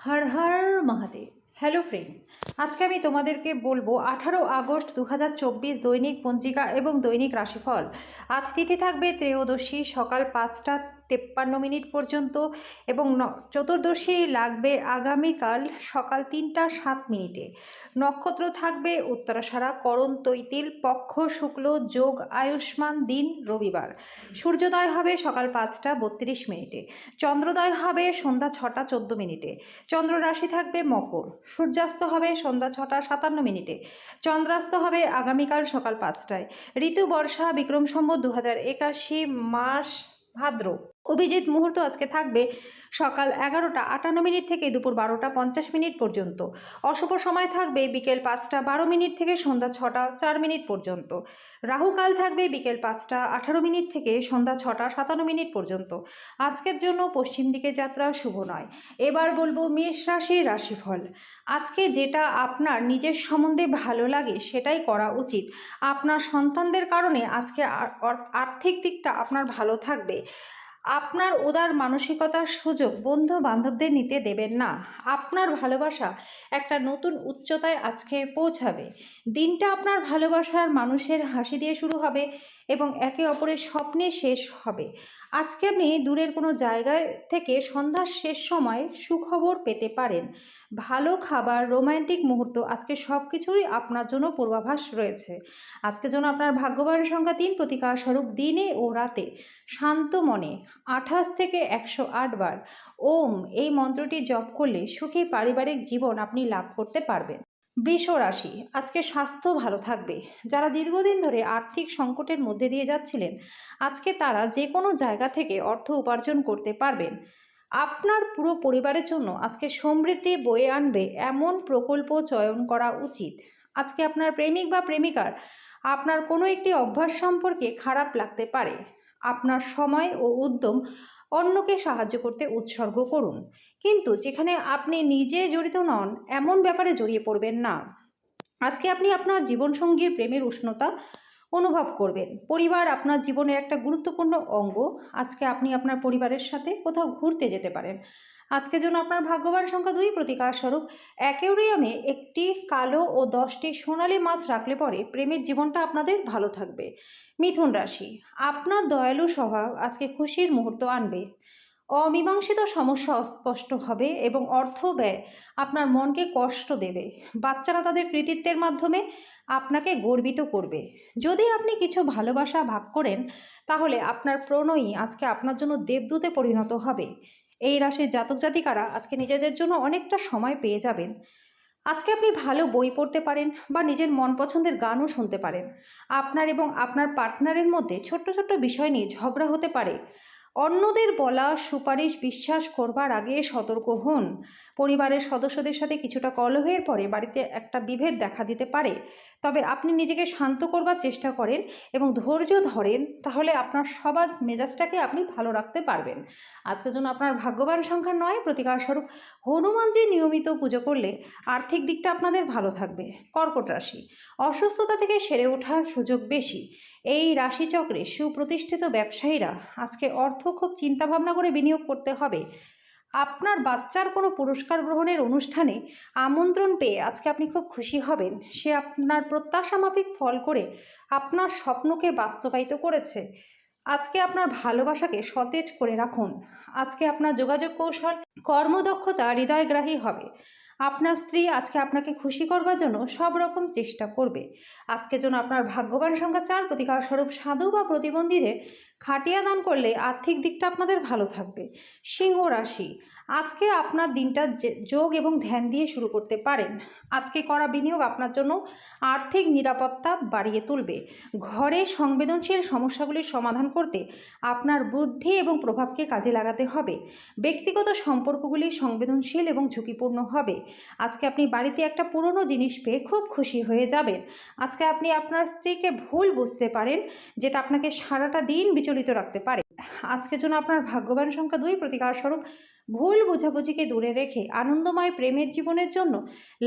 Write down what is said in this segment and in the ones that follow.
Har Har Mahadev. Hello friends আজকে আমি তোমাদেরকে বলব আঠারো আগস্ট দু হাজার চব্বিশ দৈনিক পঞ্জিকা এবং দৈনিক রাশিফল। আজ তিথি থাকবে ত্রয়োদশী সকাল পাঁচটা তেপ্পান্ন মিনিট পর্যন্ত এবং চতুর্দশী লাগবে আগামীকাল সকাল তিনটা সাত মিনিটে। নক্ষত্র থাকবে উত্তরাসারা করণ, তৈতিল, পক্ষ, শুক্ল, যোগ, আয়ুষ্মান, দিন, রবিবার। সূর্যোদয় হবে সকাল পাঁচটা বত্রিশ মিনিটে। চন্দ্রোদয় হবে সন্ধ্যা ছটা চোদ্দ মিনিটে। চন্দ্র রাশি থাকবে মকর। সূর্যাস্ত হবে সন্ধ্যা ছটা সাতান্ন মিনিটে। চন্দ্রাস্ত হবে আগামীকাল সকাল পাঁচটায়। ঋতু, বর্ষা বিক্রম সম্বত দু হাজার একাশি মাস ভাদ্র। অভিজিৎ মুহূর্ত আজকে থাকবে সকাল এগারোটা আটান্ন মিনিট থেকে দুপুর বারোটা পঞ্চাশ মিনিট পর্যন্ত। অশুভ সময় থাকবে বিকেল পাঁচটা বারো মিনিট থেকে সন্ধ্যা ছটা চার মিনিট পর্যন্ত। রাহুকাল থাকবে বিকেল পাঁচটা আঠারো মিনিট থেকে সন্ধ্যা ছটা সাতান্ন মিনিট পর্যন্ত। আজকের জন্য পশ্চিম দিকে যাত্রা শুভ নয়। এবার বলব মেষ রাশির রাশিফল। আজকে যেটা আপনার নিজের সম্বন্ধে ভালো লাগে সেটাই করা উচিত। আপনার সন্তানদের কারণে আজকে আর- আর্থিক দিকটা আপনার ভালো থাকবে। আপনার উদার মানসিকতার সুযোগ বন্ধু বান্ধবদের নিতে দেবেন না। আপনার ভালোবাসা একটা নতুন উচ্চতায় আজকে পৌঁছাবে। দিনটা আপনার ভালোবাসার মানুষের হাসি দিয়ে শুরু হবে। এবং একে অপরের স্বপ্নে শেষ হবে। আজকে আপনি দূরের কোনো জায়গায় থেকে সন্ধ্যার শেষ সময় সুখবর পেতে পারেন। ভালো খাবার রোম্যান্টিক মুহূর্ত, আজকে সব কিছুই আপনার জন্য পূর্বাভাস রয়েছে। আজকে জন্য আপনার ভাগ্যবান সংখ্যা তিন প্রতিকার স্বরূপ দিনে ও রাতে। শান্ত মনে, আঠাশ থেকে একশো আট বার। ওম, এই মন্ত্রটি জপ করলে সুখী পারিবারিক জীবন আপনি লাভ করতে পারবেন। বৃষ রাশি আজকে স্বাস্থ্য ভালো থাকবে। যারা দীর্ঘদিন ধরে আর্থিক সংকটের মধ্যে দিয়ে যাচ্ছিলেন, আজকে তারা যে কোনো জায়গা থেকে অর্থ উপার্জন করতে পারবেন। আপনার পুরো পরিবারের জন্য আজকে সমৃদ্ধি বয়ে আনবে এমন প্রকল্প চয়ন করা উচিত। আজকে আপনার প্রেমিক বা প্রেমিকার আপনার কোনো একটি অভ্যাস সম্পর্কে খারাপ লাগতে পারে। আপনার সময় ও উদ্যম অন্যকে সাহায্য করতে উৎসর্গ করুন। কিন্তু যেখানে আপনি নিজে জড়িত নন, এমন ব্যাপারে জড়িয়ে পড়বেন না। আজকে আপনি আপনার জীবনসঙ্গীর প্রেমের উষ্ণতা অনুভব করবেন। পরিবার আপনার জীবনের একটা গুরুত্বপূর্ণ অঙ্গ। আজকে আপনি আপনার পরিবারের সাথে কোথাও ঘুরতে যেতে পারেন। আজকে জন্য আপনার ভাগ্যবান সংখ্যা দুই প্রতিকার স্বরূপ। অ্যাকেরিয়ামে একটি কালো ও দশটি সোনালি মাছ রাখলে পরে প্রেমের জীবনটা আপনাদের ভালো থাকবে। মিথুন রাশি, আপনার দয়ালু স্বভাব আজকে খুশির মুহূর্ত আনবে। অমীমাংসিত সমস্যা অস্পষ্ট হবে এবং অর্থ ব্যয় আপনার মনকে কষ্ট দেবে। বাচ্চারা তাদের কৃতিত্বের মাধ্যমে আপনাকে গর্বিত করবে। যদি আপনি কিছু ভালোবাসা ভাগ করেন, তাহলে আপনার প্রণয়ী আজকে আপনার জন্য দেবদূতে পরিণত হবে। এই রাশির জাতক জাতিকারা আজকে নিজেদের জন্য অনেকটা সময় পেয়ে যাবেন। আজকে আপনি ভালো বই পড়তে পারেন বা নিজের মন পছন্দের গানও শুনতে পারেন। আপনার এবং আপনার পার্টনারের মধ্যে ছোট্ট ছোট্ট বিষয় নিয়ে ঝগড়া হতে পারে। অন্যদের বলা সুপারিশ বিশ্বাস করবার আগে সতর্ক হন। পরিবারের সদস্যদের সাথে কিছুটা কলহের পরে বাড়িতে একটা বিভেদ দেখা দিতে পারে। তবে আপনি নিজেকে শান্ত করবার চেষ্টা করেন এবং ধৈর্য ধরেন, তাহলে আপনার সবার মেজাজটাকে আপনি ভালো রাখতে পারবেন। আজকের জন্য আপনার ভাগ্যবান সংখ্যা নয়, প্রতিকারস্বরূপ হনুমানজি নিয়মিত পুজো করলে আর্থিক দিকটা আপনাদের ভালো থাকবে। কর্কট রাশি, অসুস্থতা থেকে সেরে ওঠার সুযোগ বেশি। এই রাশিচক্রে সুপ্রতিষ্ঠিত ব্যবসায়ীরা আজকে অর্থ খুব চিন্তাভাবনা করে বিনিয়োগ করতে হবে। আপনার বাচ্চার কোনো পুরস্কার গ্রহণের অনুষ্ঠানে আমন্ত্রণ পেয়ে আজকে আপনি খুব খুশি হবেন। সে আপনার প্রত্যাশা মাফিক ফল করে আপনার স্বপ্নকে বাস্তবায়িত করেছে। আজকে আপনার ভালোবাসাকে সতেজ করে রাখুন। আজকে আপনার যোগাযোগ কৌশল কর্মদক্ষতা হৃদয়গ্রাহী হবে। আপনার স্ত্রী আজকে আপনাকে খুশি করবার জন্য সব রকম চেষ্টা করবে। আজকে জন্য আপনার ভাগ্যবান সংখ্যা চার প্রতিকার স্বরূপ সাধু বা প্রতিবন্ধীদের খাটিয়া দান করলে আর্থিক দিকটা আপনাদের ভালো থাকবে। সিংহ রাশি, আজকে আপনার দিনটা যোগ এবং ধ্যান দিয়ে শুরু করতে পারেন। আজকে করা বিনিয়োগ আপনার জন্য আর্থিক নিরাপত্তা বাড়িয়ে তুলবে। ঘরে সংবেদনশীল সমস্যাগুলির সমাধান করতে আপনার বুদ্ধি এবং প্রভাবকে কাজে লাগাতে হবে। ব্যক্তিগত সম্পর্কগুলি সংবেদনশীল এবং ঝুঁকিপূর্ণ হবে। আজকে আপনি বাড়িতে একটা পুরনো জিনিস পেয়ে খুব খুশি হয়ে যাবেন। আজকে আপনি আপনার স্ত্রীকে ভুল বুঝতে পারেন, যেটা আপনাকে সারাটা দিন বিচলিত রাখতে পারে। আজকের জন্য আপনার ভাগ্যবান সংখ্যা দুই প্রতিকার স্বরূপ ভুল বোঝাবুঝিকে দূরে রেখে আনন্দময় প্রেমের জীবনের জন্য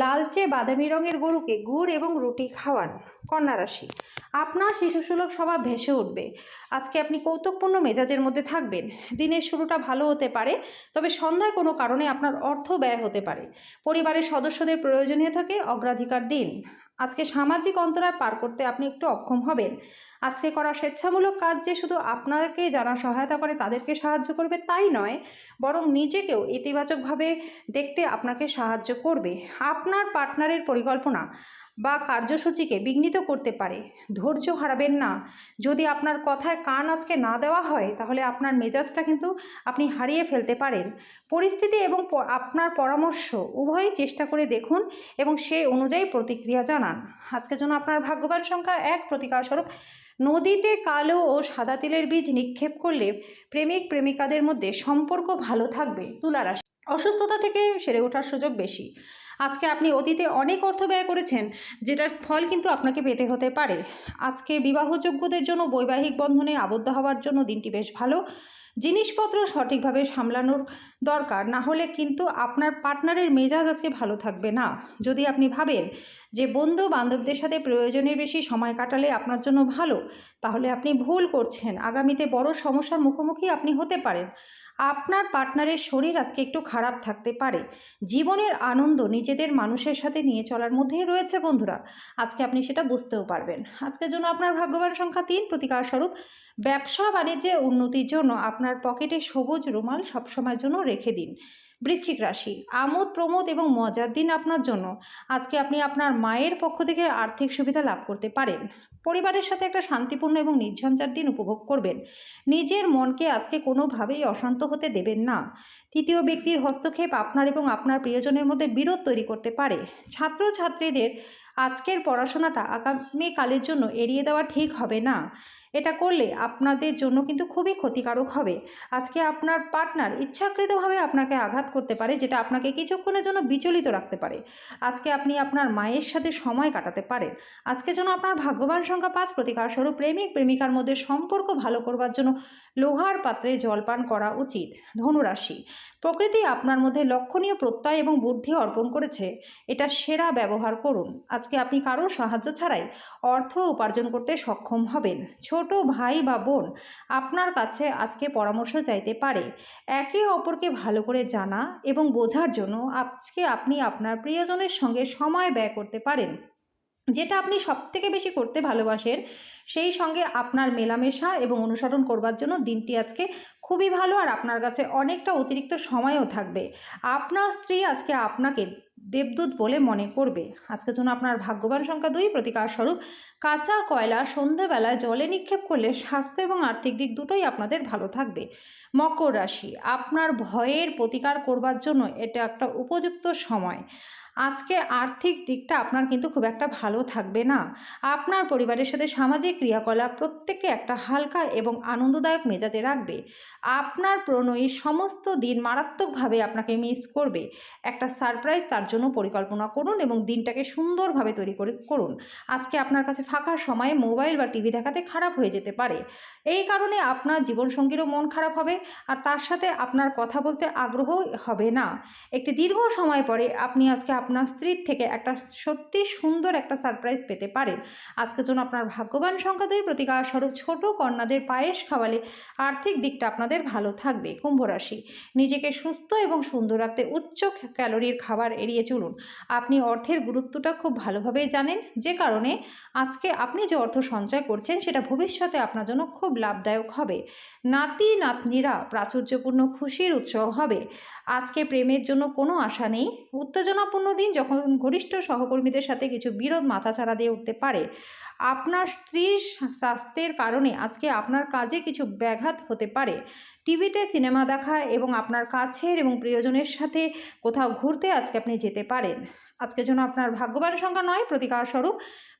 লালচে বাদামি রঙের গরুকে গুড় এবং রুটি খাওয়ান। কন্যা রাশি, আপনার শিশুসুলভ স্বভাব ভেসে উঠবে। আজকে আপনি কৌতুকপূর্ণ মেজাজের মধ্যে থাকবেন। দিনের শুরুটা ভালো হতে পারে, তবে সন্ধ্যায় কোনো কারণে আপনার অর্থ ব্যয় হতে পারে। পরিবারের সদস্যদের প্রয়োজনীয় থাকে অগ্রাধিকার দিন। আজকে সামাজিক অন্তরায় পার করতে আপনি একটু অক্ষম হবেন। আজকে করা স্বেচ্ছামূলক কাজ যে শুধু আপনাকে যারা সহায়তা করে, তাদেরকে সাহায্য করবে তাই নয়, বরং নিজেকেও ইতিবাচকভাবে দেখতে আপনাকে সাহায্য করবে। আপনার পার্টনারের পরিকল্পনা বা কার্যসূচিকে বিঘ্নিত করতে পারে। ধৈর্য হারাবেন না। যদি আপনার কথায় কান আজকে না দেওয়া হয়, তাহলে আপনার মেজাজটা কিন্তু আপনি হারিয়ে ফেলতে পারেন। পরিস্থিতি এবং আপনার পরামর্শ উভয়ই চেষ্টা করে দেখুন এবং সেই অনুযায়ী প্রতিক্রিয়া জানান। আজকের জন্য আপনার ভাগ্যবান সংখ্যা এক। প্রতিকার স্বরূপ নদীতে কালো ও সাদা তিলের বীজ নিক্ষেপ করলে প্রেমিক, প্রেমিকাদের মধ্যে সম্পর্ক ভালো থাকবে তুলা রাশি অসুস্থতা থেকে সেরে ওঠার সুযোগ বেশি। আজকে আপনি অতীতে অনেক অর্থ ব্যয় করেছেন, যেটার ফল কিন্তু আপনাকে পেতে হতে পারে। আজকে বিবাহযোগ্যদের জন্য বৈবাহিক বন্ধনে আবদ্ধ হওয়ার জন্য দিনটি বেশ ভালো। জিনিসপত্র সঠিকভাবে সামলানোর দরকার। না হলে কিন্তু আপনার পার্টনারের মেজাজ আজকে ভালো থাকবে না। যদি আপনি ভাবেন যে বন্ধু বান্ধবদের সাথে প্রয়োজনের বেশি সময় কাটালে আপনার জন্য ভালো, তাহলে আপনি ভুল করছেন। আগামীতে বড় সমস্যার মুখোমুখি আপনি হতে পারেন। আপনার পার্টনারের শরীর আজকে একটু খারাপ থাকতে পারে। জীবনের আনন্দ নিজেদের মানুষের সাথে নিয়ে চলার মধ্যেই রয়েছে বন্ধুরা। আজকে আপনি সেটা বুঝতেও পারবেন। আজকের জন্য আপনার ভাগ্যবান সংখ্যা তিন। প্রতিকার স্বরূপ, ব্যবসা বাণিজ্যে উন্নতির জন্য আপনার পকেটে সবুজ রুমাল সবসময়ের জন্য রেখে দিন। বৃশ্চিক রাশি, আমোদ, প্রমোদ এবং মজার দিন আপনার জন্য। আজকে আপনি আপনার মায়ের পক্ষ থেকে আর্থিক সুবিধা লাভ করতে পারেন। পরিবারের সাথে একটা শান্তিপূর্ণ এবং নির্ঝঞ্ঝার দিন উপভোগ করবেন। নিজের মনকে আজকে কোনোভাবেই অশান্ত হতে দেবেন না। তৃতীয় ব্যক্তির হস্তক্ষেপ আপনার এবং আপনার প্রিয়জনের মধ্যে বিরোধ তৈরি করতে পারে। ছাত্রছাত্রীদের আজকের পড়াশোনাটা আগামীকালের জন্য এড়িয়ে দেওয়া ঠিক হবে না। এটা করলে আপনাদের জন্য কিন্তু খুবই ক্ষতিকারক হবে। আজকে আপনার পার্টনার ইচ্ছাকৃতভাবে আপনাকে আঘাত করতে পারে, যেটা আপনাকে কিছুক্ষণের জন্য বিচলিত রাখতে পারে। আজকে আপনি আপনার মায়ের সাথে সময় কাটাতে পারেন। আজকে জন্য আপনার ভাগ্যবান সংখ্যা পাঁচ প্রতিকার স্বরূপ প্রেমিক প্রেমিকার মধ্যে সম্পর্ক ভালো করবার জন্য লোহার পাত্রে জলপান করা উচিত। ধনুরাশি, প্রকৃতি আপনার মধ্যে লক্ষণীয় প্রত্যয় এবং বুদ্ধি অর্পণ করেছে। এটা সেরা ব্যবহার করুন। আজকে আপনি কারোর সাহায্য ছাড়াই অর্থ উপার্জন করতে সক্ষম হবেন। ছোট ভাই বা বোন আপনার কাছে আজকে পরামর্শ চাইতে পারে। একে অপরকে ভালো করে জানা এবং বোঝার জন্য আজকে আপনি আপনার প্রিয়জনের সঙ্গে সময় ব্যয় করতে পারেন। যেটা আপনি সবথেকে বেশি করতে ভালোবাসেন, সেই সঙ্গে আপনার মেলামেশা এবং অনুসরণ করবার জন্য দিনটি আজকে খুবই ভালো আর আপনার কাছে অনেকটা অতিরিক্ত সময়ও থাকবে। আপনার স্ত্রী আজকে আপনাকে দেবদূত বলে মনে করবে। আজকের জন্য আপনার ভাগ্যবান সংখ্যা দুই। প্রতিকার স্বরূপ, কাঁচা কয়লা সন্ধেবেলায় জলে নিক্ষেপ করলে স্বাস্থ্য এবং আর্থিক দিক দুটোই আপনাদের ভালো থাকবে। মকর রাশি, আপনার ভয়ের প্রতিকার করবার জন্য এটা একটা উপযুক্ত সময়। আজকে আর্থিক দিকটা আপনার কিন্তু খুব একটা ভালো থাকবে না। আপনার পরিবারের সাথে সামাজিক ক্রিয়াকলাপ প্রত্যেককে একটা হালকা এবং আনন্দদায়ক মেজাজে রাখবে। আপনার প্রণয়ী সমস্ত দিন মারাত্মকভাবে আপনাকে মিস করবে। একটা সারপ্রাইজ তার জন্য পরিকল্পনা করুন এবং দিনটাকে সুন্দরভাবে তৈরি করে করুন। আজকে আপনার কাছে ফাঁকা সময়ে মোবাইল বা টিভি দেখাতে খারাপ হয়ে যেতে পারে। এই কারণে আপনার জীবনসঙ্গীরও মন খারাপ হবে আর তার সাথে আপনার কথা বলতে আগ্রহ হবে না। একটি দীর্ঘ সময় পরে আপনি আজকে আপনার স্ত্রীর থেকে একটা সত্যি সুন্দর একটা সারপ্রাইজ পেতে পারেন। আজকের জন্য আপনার ভাগ্যবান সংখ্যা দুই প্রতিকার স্বরূপ ছোট কন্যাদের পায়েস খাওয়ালে আর্থিক দিকটা আপনাদের ভালো থাকবে, কুম্ভ রাশি। নিজেকে সুস্থ এবং সুন্দর রাখতে উচ্চ ক্যালোরির খাবার এড়িয়ে চলুন। আপনি অর্থের গুরুত্বটা খুব ভালোভাবেই জানেন, যে কারণে আজকে আপনি যে অর্থ সঞ্চয় করছেন সেটা ভবিষ্যতে আপনার জন্য খুব লাভদায়ক হবে। নাতি, নাতনিরা প্রাচুর্যপূর্ণ খুশির উৎসব হবে। আজকে প্রেমের জন্য কোনো আশা নেই, উত্তেজনাপূর্ণ দিন যখন ঘনিষ্ঠ সহকর্মীদের সাথে কিছু বিরোধ মাথাছাড়া দিয়ে উঠতে পারে আপনার স্ত্রীর স্বাস্থ্যের কারণে আজকে আপনার কাজে কিছু ব্যাঘাত হতে পারে। টিভিতে সিনেমা দেখা এবং আপনার কাছের এবং প্রিয়জনের সাথে কোথাও ঘুরতে আজকে আপনি যেতে পারেন। আজকের জন্য আপনার ভাগ্যবান সংখ্যা নয়, প্রতিকার স্বরূপ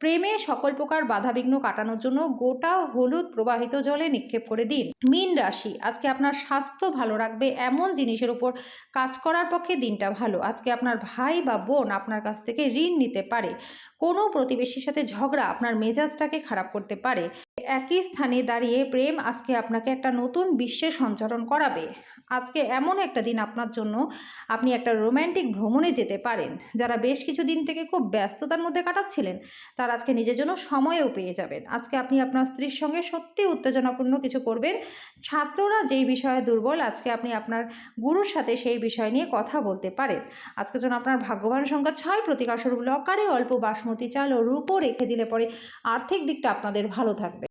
প্রেমে সকল প্রকার বাধাবিঘ্ন কাটানোর জন্য গোটা হলুদ প্রবাহিত জলে নিক্ষেপ করে দিন। মীন রাশি, আজকে আপনার স্বাস্থ্য ভালো রাখবে, এমন জিনিসের উপর কাজ করার পক্ষে দিনটা ভালো। আজকে আপনার ভাই বা বোন আপনার কাছ থেকে ঋণ নিতে পারে। কোনো প্রতিবেশীর সাথে ঝগড়া আপনার মেজাজটাকে খারাপ করতে পারে একই স্থানে দাঁড়িয়ে প্রেম আজকে আপনাকে একটা নতুন বিশ্বে সঞ্চালন করাবে। আজকে এমন একটা দিন আপনার জন্য আপনি একটা রোম্যান্টিক ভ্রমণে যেতে পারেন, যারা বেশ কিছু দিন থেকে খুব ব্যস্ততার মধ্যে কাটাচ্ছিলেন, তারা আজকে নিজের জন্য সময়ও পেয়ে যাবেন। আজকে আপনি আপনার স্ত্রীর সঙ্গে সত্যি উত্তেজনাপূর্ণ কিছু করবেন। ছাত্ররা যেই বিষয়ে দুর্বল, আজকে আপনি আপনার গুরুর সাথে সেই বিষয় নিয়ে কথা বলতে পারেন। আজকের জন্য আপনার ভাগ্যবান সংখ্যা ছয় প্রতিকারস্বরূপ লকারে অল্প বাসমতি চাল ও রূপও রেখে দিলে পরে আর্থিক দিকটা আপনাদের ভালো থাকবে।